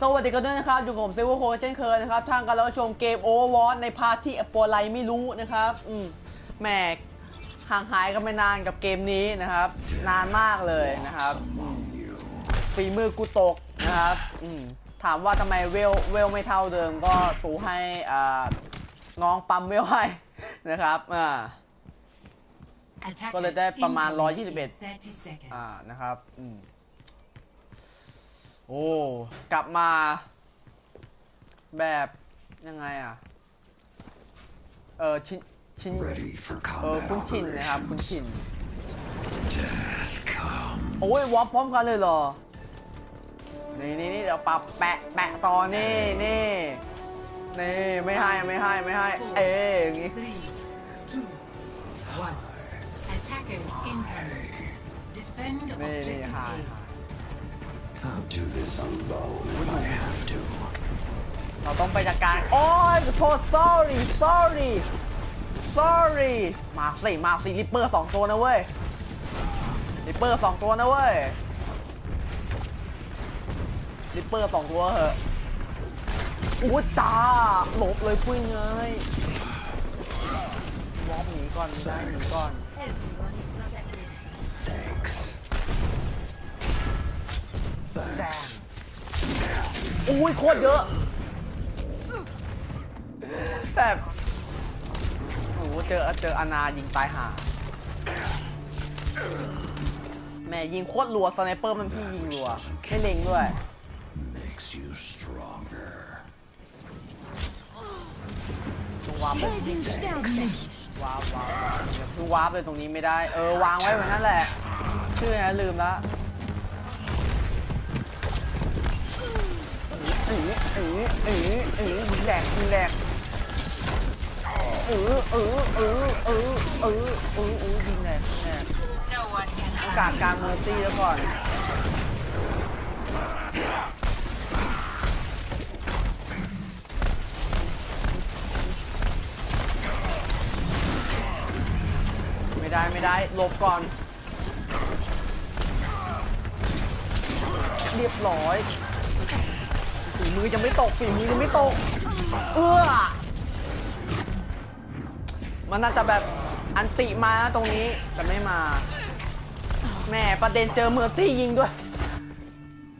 สวัสดีกันด้วยนะครับอยู่กับผมเซเวอร์โคเช่นเคยนะครับทางการรับชมเกม Overwatch ในพาร์ทที่อปไลไม่รู้นะครับอืมแหมห่างหายกันไปนานกับเกมนี้นะครับ นานมากเลยนะครับอืมฝีมือกูตกนะครับอืมถามว่าทำไมเวลเวลไม่เท่าเดิมก็สูให้อ่าน้องปั๊มเวลให้นะครับอ่าก็เลยได้ประมาณ 121อ่านะครับอืม โอ้กลับมา แบบยังไงอะ เออชินชิน Ready for เออ combat คุ้นชินนะครับคุ้น operations. ชิน Death come. โอ้ยวอปพร้อมกันเลยเหรอ นี่นี่นี่เดี๋ยวปรับแปะแปะต่อนี่นี่นี่ไม่ให้ไม่ให้ไม่ให้ เอ้ยอย่างงี้ Three, two, one. Attackers incoming. Defend นี่นี่ objective ห เราต้องไปจัดการโอ้ยขอโทษ sorry sorry sorry มาสิ มาสิริปเปอร์สองตัวนะเว้ยริปเปอร์สองตัวนะเว้ยริปเปอร์สองตัวเหอะอู้จ้าหลบเลยปุ้ยเงยวอปหนีก่อนไม่ได้หนีก่อน Thanks. แดง อุ้ยโคตรเยอะแบบโอ้โหเจอเจออาณายิงตายห่าแม่ยิงโคตรรัวสไนเปอร์มันพี่ยิงรัวไม่เล็งด้วย Makes you stronger. วางไปวางวางวางอย่าเพิ่งวาร์ปเลยตรงนี้ไม่ได้ เออ วางไว้แบบนั้นแหละ ชื่ออะไรลืมละ เออเออเออเออยิงแหลกยิงแหลกเออเออเออเออเออเออเออยิงแหลกยิงแหลกโอกาสการเมอร์ซี่แล้วก่อนไม่ได้ ไม่ได้หลบก่อน เรียบร้อย ฝีมือจะไม่ตกฝีมือจะไม่ตก เอื้อ มันน่าจะแบบอันติมาตรงนี้แต่ไม่มาแหม่ประเด็นเจอเมอร์ซี่ยิงด้วย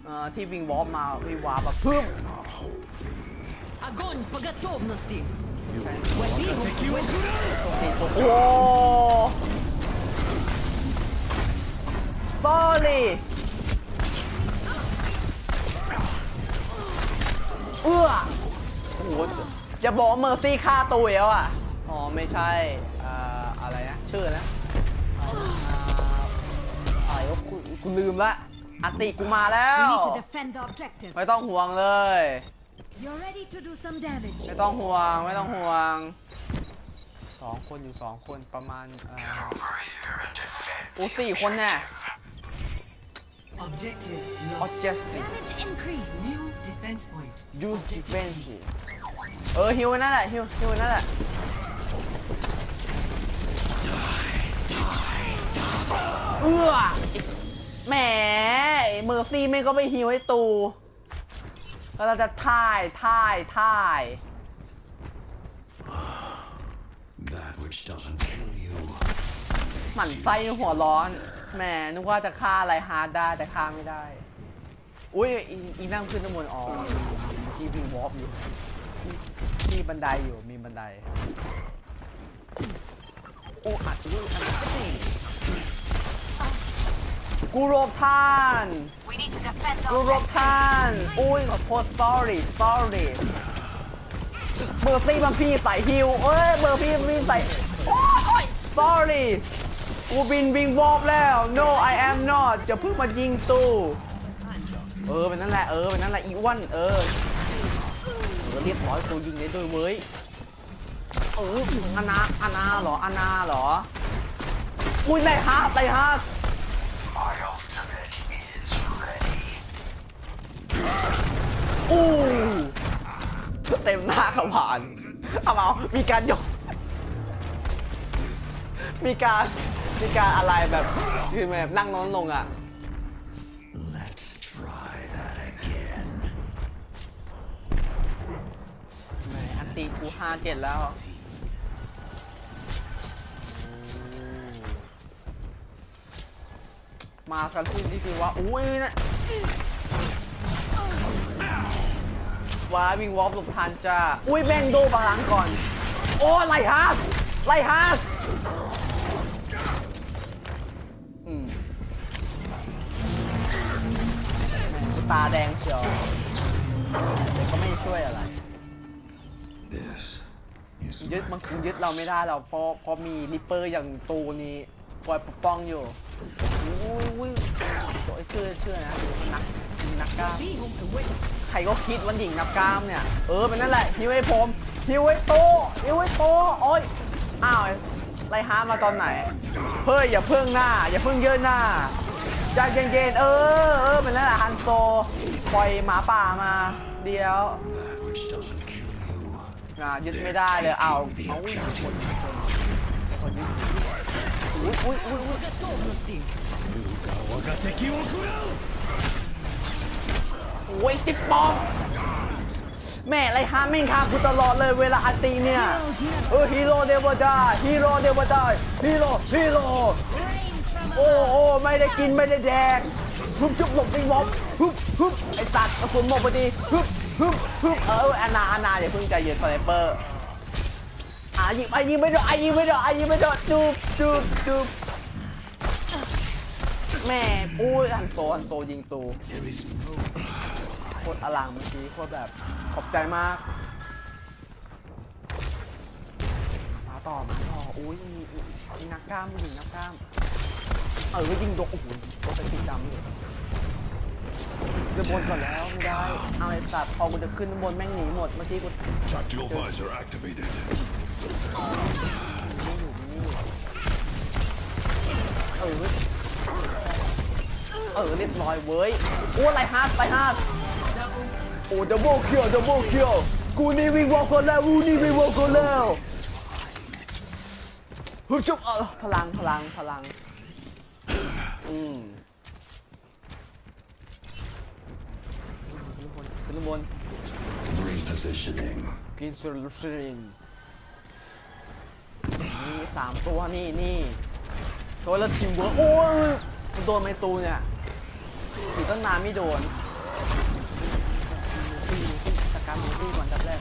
เอ่อที่วิงวอล์มาวิงวาแบบพึ่ม Not hold Огонь по готовности! โอ้สอรี่เ อ้โหจะบอกว่าเมอร์ซี่ฆ่าตัวแล้วอะ อ๋อ ไม่ใช่อ่าอะไรนะ ชื่อนะอ่าอะไรวะกูกูลืมละ อันติกูมาแล้ว We need to defend the objective. ไม่ต้องห่วงเลย You're ready to do some damage. ไม่ต้องห่วง ไม่ต้องห่วงสองคนอยู่สองคนประมาณเอ่อ over here and defend. โอ้สี่คนเนี่ย Objective ออ lost. เจสติ Damage increase. New defense point. ยูดิเฟนซีเออฮิวนั่นแหละฮิวฮิวนั่นแหละ เอื้อแหมเมอร์ซี่ไม่ก็ไปฮิวให้ตู ก็เราจะท่ายท่ายท่าย That which doesn't kill you. หมั่นไส้หัวร้อน แหมนึกว่าจะฆ่าอะไรฮาร์ดได้แต่ฆ่าไม่ได้ อุ้ยอีอีนั่งขึ้นน้ำมนอ๋อที่วิงวอล์ฟอยู่มีบันไดอยู่มีบันได โอ้อัดอุ้ยอัดสิกูรบท่านกูรบท่านอุ้ยขอโทษ sorry sorry เบอร์ซี่มันพี่ใส่ฮิวเอ้ยเบอร์พี่มันพี่ใส่ sorry กูบินวิงวอล์ฟแล้ว no I am not จะเพิ่งมายิงตู้เออเป็นนั่นแหละเออเป็นนั่นแหละอีวันเออเออเรียบร้อยกูยิงได้ด้วยเว้ยเอออานาอานาเหรออานาเหรออุ้ยไล่ฮาร์ดไล่ฮาร์ดอู้เต็มหน้ากระผานเอาเอามีการยกมีการ มีการอะไรแบบคือแบบนั่งนอนลงอะตีกูห้าเจ็ดแล้ว มากันที่ที่สิว่า อุ้ยนะว้าวิ่งวอล์ฟหลบทันจ้า อุ้ยแม่งโดนบาลังก่อน โอ้ไล่ฮาร์ดไล่ฮาร์ด อืมแหม่ตาแดงเชียวแต่ก็ไม่ช่วยอะไร This is ยึด my มันคือยึดเราไม่ได้เราเพราะเพราะมีริปเปอร์อย่างตูนี้คอยปกป้องอยู่อุ้ยอุ้ยโอ้ยเชื่อเชื่อนะดูนักนักกล้าม Be home to win. ใครก็คิดวันหญิงนักกล้ามเนี่ย เออเป็นนั่นแหละฮิวไอ้ผมฮิวไอ้โตฮิวไอ้โตโอ้ยอ้าวไไรฮามาตอนไหนเพ่ยอย่าเพิ่งหน้า อย่าเพิ่งเยอะหน้าใจเย็นๆเออเออเป็นนั่นแหละฮันโซปล่อยหมาป่ามาเดียวนะยึดไม่ได้เลยเอาเอาอุ้ยอุ้ยอุ้ยอุ้ยโอ้ยสิบปอม แม่ไรฮาไม่งฆ่ากูตลอดเลยเวลาอันตีเนี่ย เออฮีโร่เดวดาฮีโร่เดวดาฮีโร่ฮีโร่โอ้โอ้ไม่ได้กินไม่ได้แดกฮึบจุบหลบไปวอบฮึบฮึบไอสัตว์กระสุนหมดพอดีฮึบฮึบฮึบเอออานาอานาอย่าเพิ่งใจเย็นสไนเปอร์อะยิงไปยิงไม่โดนอะยิงไม่โดนอะยิงไม่โดนจูบจูบจูบแม่อุ้ยอันโตอันโตยิงตูโคตรอลังเมื่อกี้โคตรแบบ ขอบใจมาก มาต่อมาต่ออุ้ยมีมีมีนักกล้ามมีนักกล้าม เออยิงโดนโอ้โหโดนเป็นสีดำเลยจะบนก่อนแล้วไม่ได้เอาไอ้สัตว์พอกูจะขึ้นข้างบนแม่งหนีหมดเมื่อกี้กู Tactical visor activated. ไม่อยู่นี่เออเออเรียบร้อยเว้ยโอ้ไรฮาร์ดไรฮาร์ด โอ้ดับเบิลคิวดับเบิลคิวกูนี่วิ่งวอลคนแล้วกูนี่วิ่งวอลคนแล้วฮึบจุ๊บเออพลังพลังพลังอืมขึ้นข้างบน Repositioning. กินซูลูซินนี่สามตัวนี่นี่ตัวละทีมเวิร์กโอ้ยมันโดนไมตูเนี่ยอยู่ตั้งนานไม่โดนมูตี้มู การมูตี้ก่อนจับแรก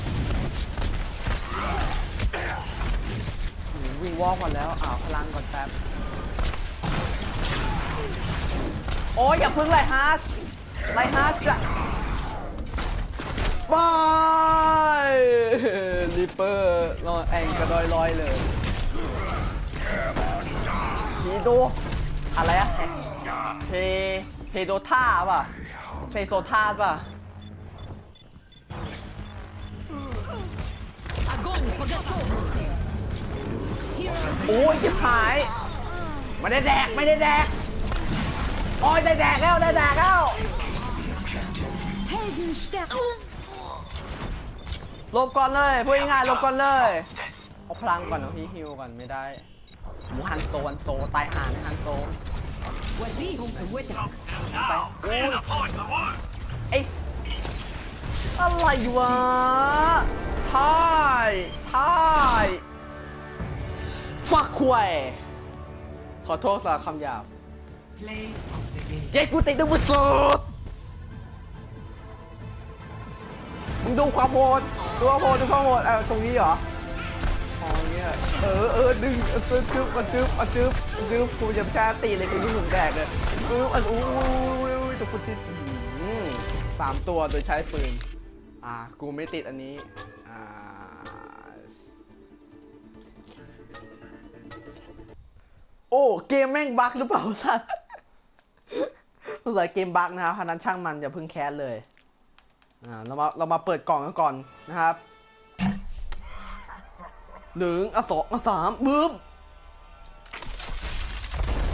วิ่งวอลกก่อนแล้วอ้าวพลังก่อนแป๊บโอ้ยอย่าพึ่งไลฮาร์ดไลฮาร์ดจะบายลิเปอร์ลอยแองกระดอยลอยเลยทีโดอะไรอะเทเทโดท่าป่ะเทโซท่าป่ะ Огонь по готовности. Heroes โอ้ยจิบหายไม่ได้แดกไม่ได้แดกโอ้ยได้แดกแล้วได้แดกแล้ว Heldenstern. หลบก่อนเลยพูดง่ายๆหลบก่อนเลยเอาพลังก่อนเอาพี่ฮิวก่อนไม่ได้หมูฮันโซฮันโซตายห่านะฮันโซ Be home to win. ไปโอ้ยไอ้อะไรวะ ทายทายฟักควยขอโทษสำหรับคำหยาบ Play of the game. เจ๊กูติดตัวบุสุดมึงดูความโหดดูความโหดดูความโหดเออตรงนี้เหรออ๋อเนี่ยเออเออดึงเออจึ๊บจึ๊บอะจึ๊บอะจึ๊บจึ๊บกูจะชาตีเลยกูยุ่งถึงแตกเลยจึ๊บอะอู้ยอุ้ยตัวกูติดอื้อหือสามตัวโดยใช้ปืน อ่ากูไม่ติดอันนี้อ่าโอ้เกมแม่งบั๊กหรือเปล่าสัสสงสัยเกมบั๊กนะครับพนันช่างมันอย่าเพิ่งแคสเลยอ่าเรามาเรามาเปิดกล่องกันก่อนนะครับหนึ่งอะสองอะสามบึ้ม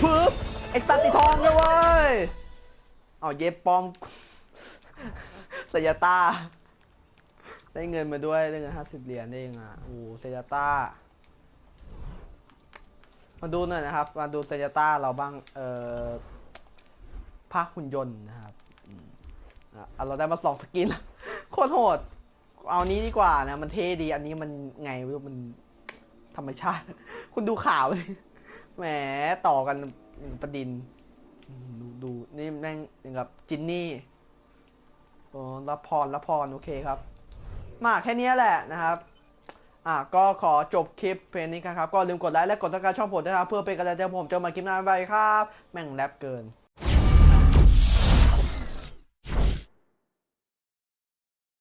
ปึ๊บไอ้สัตว์ติทองเลยเว้ยเอาเย็บปอมสยาตา ได้เงินมาด้วยได้เงินห้าสิบเหรียญได้ยังอะโอ้โหสยาต้า มาดูหน่อยนะครับ มาดูสยาต้าเราบ้าง เอ่อภาคหุ่นยนต์นะครับอะเราได้มาสองสกินล้วโคตรโหด เอานี้ดีกว่านะ มันเท่ดี อันนี้มันไงไม่รู้มันธรรมชาติ คุณดูข่าวเลย แหมต่อกันประดิน ดูดูนี่แม่งอย่างกับจินนี่โอ้รับพรรับพร โอเคครับ มาแค่นี้แหละนะครับอะก็ขอจบคลิปเพลงนี้กันครับ ก็ลืมกดไลค์และกดติดตามช่องผมด้วยนะครับ เพื่อเป็นกำลังใจผมเจอกันใหมาคลิปหน้าไปครับ แม่งแรปเกิน